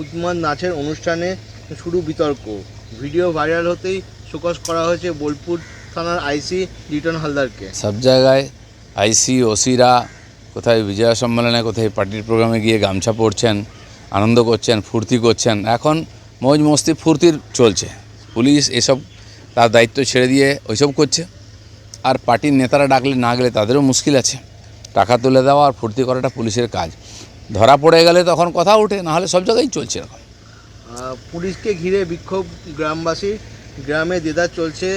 উদ্মান নাচের অনুষ্ঠানে শুরু বিতর্ক। ভিডিও ভাইরাল হতেই শোকজ করা হয়েছে বোলপুর থানার আইসি লিটন হালদারকে। সব জায়গায় আইসি, ওসিরা কোথায় বিজয়া সম্মেলনে, কোথায় পার্টির প্রোগ্রামে গিয়ে গামছা পরছেন, আনন্দ করছেন, ফুর্তি করছেন। এখন মৌজ মস্তি ফুর্তির চলছে। পুলিশ এসব তার দায়িত্ব ছেড়ে দিয়ে ওইসব করছে। আর পার্টির নেতারা ডাকলে না গেলে তাদেরও মুশকিল আছে। টাকা তুলে দেওয়া আর ফুর্তি করাটা পুলিশের কাজ। ধরা পড়ে গেলে তখন কথা ওঠে নাহলে সব জায়গায় চলছে এরকম। পুলিশকে ঘিরে বিক্ষোভ গ্রামবাসী গ্রামে দেদার চলছে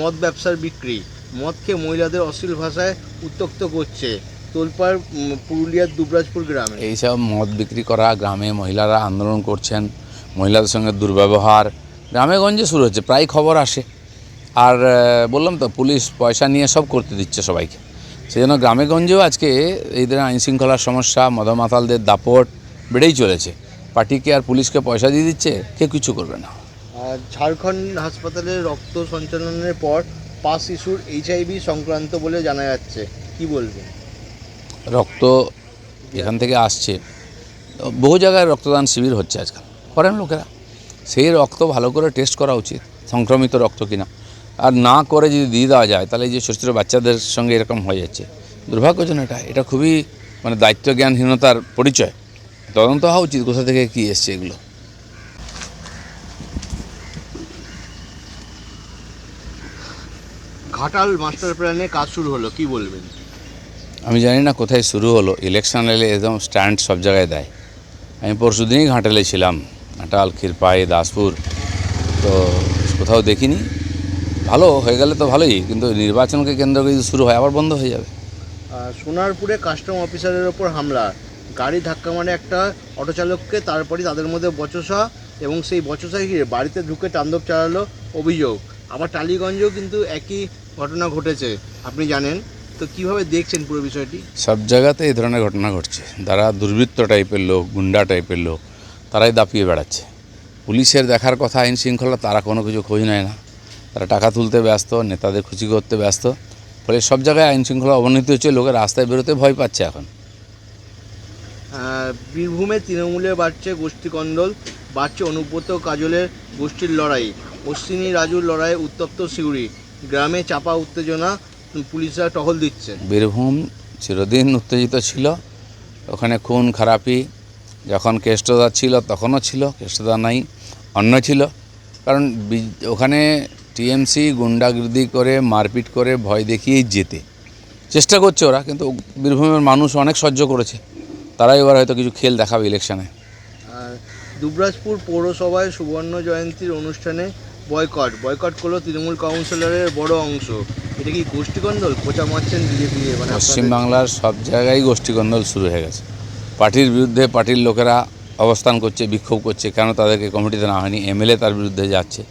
মদ ব্যবসার বিক্রি। মদ খেয়ে মহিলাদের অশ্লীল ভাষায় উত্তক্ত করছে তোলপাড় উম, পুরুলিয়ার দুবরাজপুর গ্রামে। এইসব মদ বিক্রি করা গ্রামে মহিলারা আন্দোলন করছেন মহিলাদের সঙ্গে দুর্ব্যবহার। গ্রামে গঞ্জে শুরু হচ্ছে প্রায় খবর আসে। আর বললাম তো পুলিশ পয়সা নিয়ে সব করতে দিচ্ছে সবাইকে। সেই জন্য গ্রামে গঞ্জেও আজকে এই ধরনের আইনশৃঙ্খলার সমস্যা মদমাতালদের দাপট বেড়েই চলেছে। পার্টিকে আর পুলিশকে পয়সা দিয়ে দিচ্ছে কেউ কিছু করবে না। আর ঝাড়খণ্ড হাসপাতালে রক্ত সঞ্চালনের পর পাঁচ শিশুর এইচআইভি সংক্রান্ত বলে জানা যাচ্ছে। কি বলবেন? রক্ত এখান থেকে আসছে। বহু জায়গায় রক্তদান শিবির হচ্ছে আজকাল। করেন লোকেরা। সেই রক্ত ভালো করে টেস্ট করা উচিত। সংক্রমিত রক্ত কিনা। আর না করে যদি দিয়ে দেওয়া যায় তাহলে এই যে ছোটো ছোটো বাচ্চাদের সঙ্গে এরকম হয়ে যাচ্ছে। দুর্ভাগ্যজনক এটা এটা খুবই মানে দায়িত্ব জ্ঞানহীনতার পরিচয়। তদন্ত হওয়া উচিত কোথা থেকে কী এসছে এগুলো। ঘাটাল মাস্টার প্ল্যানে কাজ শুরু হলো কি বলবেন? আমি জানি না কোথায় শুরু হলো ইলেকশন এলে একদম স্ট্যান্ড সব জায়গায় দেয়। আমি পরশু দিনই ঘাটালে ছিলাম ঘাটাল ক্ষীরপাই দাসপুর। তো কোথাও দেখিনি। ভালো হয়ে গেলে তো ভালোই কিন্তু নির্বাচনকে কেন্দ্র করে যদি শুরু হয় আবার বন্ধ হয়ে যাবে। সোনারপুরে কাস্টম অফিসারের ওপর হামলা গাড়ি ধাক্কা মানে একটা অটো চালককে তারপরে তাদের মধ্যে বচসা এবং সেই বচসা ঘিরে বাড়িতে ঢুকে তাণ্ডব চালালো অভিযোগ। আবার টালিগঞ্জেও কিন্তু একই ঘটনা ঘটেছে আপনি জানেন? তো কীভাবে দেখছেন পুরো বিষয়টি? সব জায়গাতে এই ধরনের ঘটনা ঘটছে। যারা দুর্বৃত্ত টাইপের লোক গুন্ডা টাইপের লোক তারাই দাপিয়ে বেড়াচ্ছে। পুলিশের দেখার কথা আইন শৃঙ্খলা তারা কোনো কিছু খোঁজ নেয় না। তারা টাকা তুলতে ব্যস্ত নেতাদের খুশি করতে ব্যস্ত। ফলে সব জায়গায় আইন শৃঙ্খলা অবনতি হচ্ছে লোকের রাস্তায় বেরোতে ভয় পাচ্ছে এখন। বীরভূমে তৃণমূলে বাড়ছে গোষ্ঠীকন্দল বাড়ছে অনুব্রত কাজলের গোষ্ঠীর লড়াই অশ্বিনী রাজুর লড়াই উত্তপ্ত সিউড়ি। গ্রামে চাপা উত্তেজনা পুলিশরা টহল দিচ্ছে। বীরভূম চিরদিন উত্তেজিত ছিল ওখানে খুন খারাপি যখন কেষ্টদা ছিল তখনও ছিল কেষ্টদা নাই অন্য ছিল। কারণ ওখানে টিএমসি গুন্ডাগির্দি করে মারপিট করে ভয় দেখিয়েই যেতে। চেষ্টা করছে ওরা কিন্তু বীরভূমের মানুষ অনেক সহ্য করেছে। তারাই এবার হয়তো কিছু খেল দেখাবে ইলেকশনে। আর দুবরাজপুর পৌরসভায় সুবর্ণ জয়ন্তীর অনুষ্ঠানে বয়কট। বয়কট করল তৃণমূল কাউন্সিলরের বড় অংশ। এটা কি গোষ্ঠীকন্দল? খোঁচা মারছেন বিজেপি মানে পশ্চিমবাংলার সব জায়গায় গোষ্ঠীকন্দল শুরু হয়ে গেছে। পার্টির বিরুদ্ধে পার্টির লোকেরা অবস্থান করছে বিক্ষোভ করছে। কেন তাদেরকে কমিটিতে না হয়নি? এমএলএ তার বিরুদ্ধে যাচ্ছে।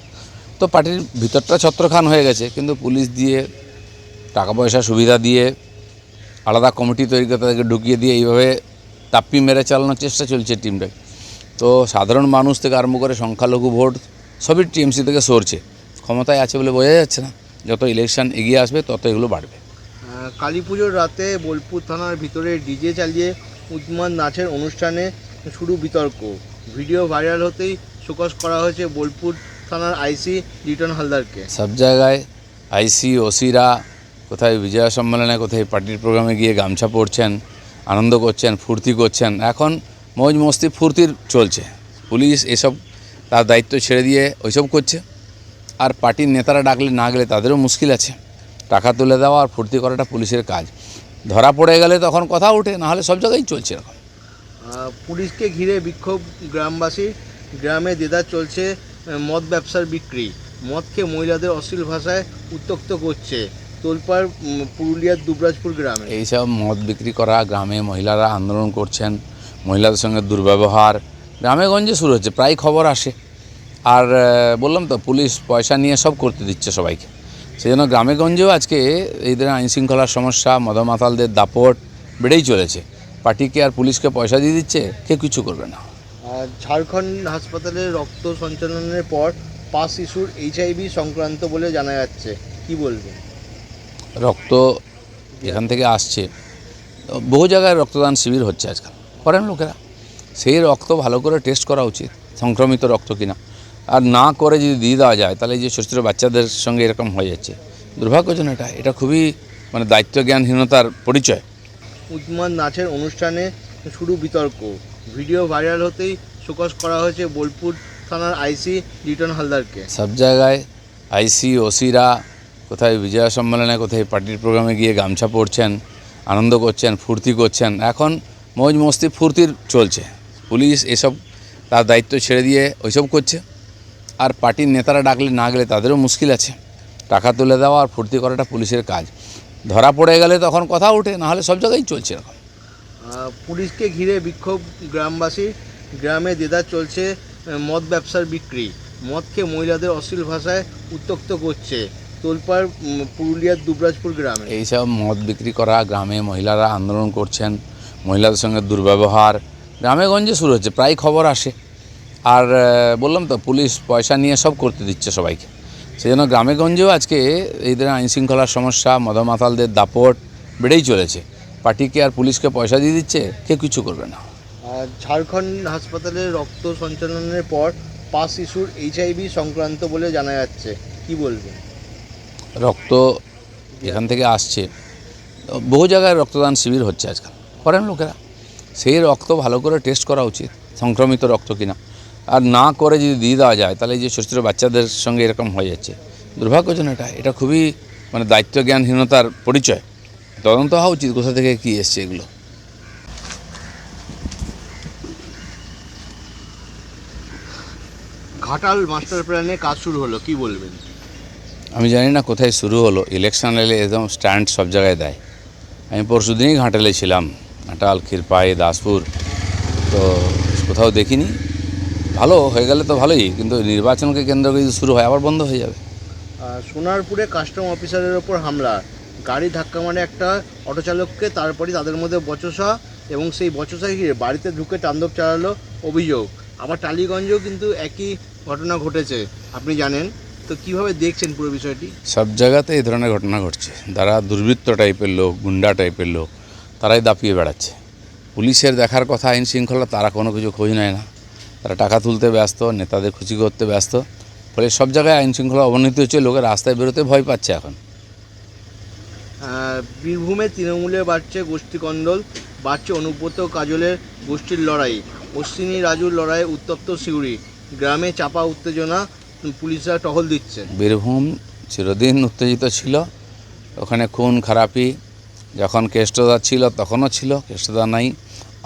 তো পার্টির ভিতরটা ছত্রখান হয়ে গেছে, কিন্তু পুলিশ দিয়ে টাকা পয়সা সুবিধা দিয়ে, আলাদা কমিটি তৈরি করে তাদেরকে ঢুকিয়ে দিয়ে এইভাবে তাপ্পি মেরে চালানোর চেষ্টা চলছে টিমটাকে তো সাধারণ মানুষ থেকে আরম্ভ করে সংখ্যালঘু ভোট, সবই টিএমসি থেকে সরছে। ক্ষমতায় আছে বলে বোঝা যাচ্ছে না, যত ইলেকশন এগিয়ে আসবে তত এগুলো বাড়বে। কালী পুজোর রাতে বোলপুর থানার ভিতরে ডিজে চালিয়ে উদ্মান নাচের অনুষ্ঠানে শুরু বিতর্ক। ভিডিও ভাইরাল হতেই শোকজ করা হয়েছে বোলপুর থানার আইসি লিটন হালদারকে। সব জায়গায় আইসি ওসিরা কোথায় বিজয়া সম্মেলনে কোথায় পার্টির প্রোগ্রামে গিয়ে গামছা পরছেন আনন্দ করছেন ফুর্তি করছেন। এখন মৌজ মস্তি ফুর্তির চলছে। পুলিশ এসব তার দায়িত্ব ছেড়ে দিয়ে ওইসব করছে। আর পার্টির নেতারা ডাকলে না গেলে তাদেরও মুশকিল আছে। টাকা তুলে দেওয়া আর ফুর্তি করাটা পুলিশের কাজ। ধরা পড়ে গেলে তখন কথা ওঠে নাহলে সব জায়গায় চলছে এরকম। পুলিশকে ঘিরে বিক্ষোভ গ্রামবাসী গ্রামে দেদার চলছে। মদ ব্যবসার বিক্রি। মদকে মহিলাদের অশ্লীল ভাষায় উত্তক্ত করছে তোলপাড় পুরুলিয়ার দুবরাজপুর গ্রামে। এইসব মদ বিক্রি করা গ্রামে মহিলারা আন্দোলন করছেন, মহিলাদের সঙ্গে দুর্ব্যবহার। গ্রামে গঞ্জে শুরু হচ্ছে, প্রায় খবর আসে। আর বললাম তো, পুলিশ পয়সা নিয়ে সব করতে দিচ্ছে সবাইকে। সেই জন্য গ্রামে গঞ্জেও আজকে এই ধরনের আইনশৃঙ্খলার সমস্যা, মদমাতালদের দাপট বেড়েই চলেছে। পার্টিকে আর পুলিশকে পয়সা দিয়ে দিচ্ছে, কেউ কিছু করবে না। ঝাড়খণ্ড হাসপাতালে রক্ত সঞ্চালনের পর পাঁচ শিশুর এইচআইভি সংক্রান্ত বলে জানা যাচ্ছে। কি বলবেন? রক্ত এখান থেকে আসছে। বহু জায়গায় রক্তদান শিবির হচ্ছে আজকাল। করেন লোকেরা সেই রক্ত ভালো করে টেস্ট করা উচিত সংক্রমিত রক্ত কিনা। আর না করে যদি দিয়ে দেওয়া যায় তাহলে এই যে ছোটো ছোটো বাচ্চাদের সঙ্গে এরকম হয়ে যাচ্ছে। দুর্ভাগ্যজনক এটা এটা খুবই মানে দায়িত্ব জ্ঞানহীনতার পরিচয়। উদ্মান নাচের অনুষ্ঠানে শুরু বিতর্ক। ভিডিও ভাইরাল হতেই শোকজ করা হয়েছে বোলপুর থানার আইসি লিটন হালদারকে। সব জায়গায় আইসি, ওসিরা কোথায় বিজয়া সম্মেলনে, কোথায় পার্টির প্রোগ্রামে গিয়ে গামছা পরছেন, আনন্দ করছেন, ফুর্তি করছেন। এখন মৌজ মস্তি ফুর্তির চলছে। পুলিশ এসব তার দায়িত্ব ছেড়ে দিয়ে ওইসব করছে। আর পার্টির নেতারা ডাকলে না গেলে তাদেরও মুশকিল আছে। টাকা তুলে দেওয়া আর ফুর্তি করাটা পুলিশের কাজ। ধরা পড়ে গেলে তখন কথা ওঠে, নাহলে সব জায়গায় চলছে এরকম। পুলিশকে ঘিরে বিক্ষোভ গ্রামবাসী। গ্রামে দেদার চলছে মদ ব্যবসার বিক্রি। মদকে মহিলাদের অশ্লীল ভাষায় উত্তক্ত করছে তোলপাড় পুরুলিয়ার দুবরাজপুর গ্রামে। এইসব মদ বিক্রি করা গ্রামে মহিলারা আন্দোলন করছেন, মহিলাদের সঙ্গে দুর্ব্যবহার। গ্রামে গঞ্জে শুরু হচ্ছে, প্রায় খবর আসে। আর বললাম তো, পুলিশ পয়সা নিয়ে সব করতে দিচ্ছে সবাইকে। সেই জন্য গ্রামে গঞ্জেও আজকে এই ধরনের আইনশৃঙ্খলার সমস্যা, মদমাতালদের দাপট বেড়েই চলেছে। পার্টিকে আর পুলিশকে পয়সা দিয়ে দিচ্ছে কেউ কিছু করবে না। আর ঝাড়খণ্ড হাসপাতালে রক্ত সঞ্চালনের পর পাঁচ শিশুর এইচআইভি সংক্রান্ত বলে জানা যাচ্ছে। কি বলবেন? রক্ত এখান থেকে আসছে। বহু জায়গায় রক্তদান শিবির হচ্ছে আজকাল করেন লোকেরা। সেই রক্ত ভালো করে টেস্ট করা উচিত সংক্রমিত রক্ত কিনা। আর না করে যদি দিয়ে দেওয়া যায় তাহলে এই যে ছোটো ছোটো বাচ্চাদের সঙ্গে এরকম হয়ে যাচ্ছে। দুর্ভাগ্যজনক এটা এটা খুবই মানে দায়িত্ব জ্ঞানহীনতার পরিচয়। তদন্ত হওয়া উচিত কোথা থেকে কী এসছে এগুলো? ঘাটাল মাস্টার প্ল্যানে কাজ শুরু হলো কি বলবেন? আমি জানি না কোথায় শুরু হলো ইলেকশন এলে একদম স্ট্যান্ড সব জায়গায় দেয়। আমি পরশু দিনই ঘাটালে ছিলাম ঘাটাল ক্ষীরপাই দাসপুর তো কোথাও দেখিনি। ভালো হয়ে গেলে তো ভালোই কিন্তু নির্বাচনকে কেন্দ্র করে যদি শুরু হয় আবার বন্ধ হয়ে যাবে। সোনারপুরে কাস্টম অফিসারের ওপর হামলা। গাড়ি ধাক্কা মানে একটা অটো চালককে তারপরে তাদের মধ্যে বচসা এবং সেই বচসা ঘিরে বাড়িতে ঢুকে তাণ্ডব চালালো অভিযোগ। আবার টালিগঞ্জেও কিন্তু একই ঘটনা ঘটেছে, আপনি জানেন? তো কীভাবে দেখছেন পুরো বিষয়টি? সব জায়গাতে এই ধরনের ঘটনা ঘটছে। যারা দুর্বৃত্ত টাইপের লোক, গুন্ডা টাইপের লোক, তারাই দাপিয়ে বেড়াচ্ছে। পুলিশের দেখার কথা, আইন শৃঙ্খলা, তারা কোনো কিছু খোঁজ নেয় না। তারা টাকা তুলতে ব্যস্ত, নেতাদের খুশি করতে ব্যস্ত। ফলে সব জায়গায় আইন শৃঙ্খলা অবনতি হচ্ছে লোকের রাস্তায় বেরোতে ভয় পাচ্ছে এখন। বীরভূমে তৃণমূলে বাড়ছে গোষ্ঠীকন্দল, বাড়ছে অনুব্রত কাজলের গোষ্ঠীর লড়াই, অশ্বিনী রাজুর লড়াইয়ে উত্তপ্ত সিউড়ি। গ্রামে চাপা উত্তেজনা, পুলিশরা টহল দিচ্ছে। বীরভূম চিরদিন উত্তেজিত ছিল, ওখানে খুন খারাপি, যখন কেষ্টদা ছিল তখনও ছিল, কেষ্টদা নাই,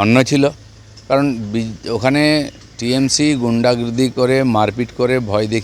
অন্য ছিল। কারণ ওখানে টিএমসি গুন্ডাগির্দি করে, মারপিট করে ভয় দেখিয়ে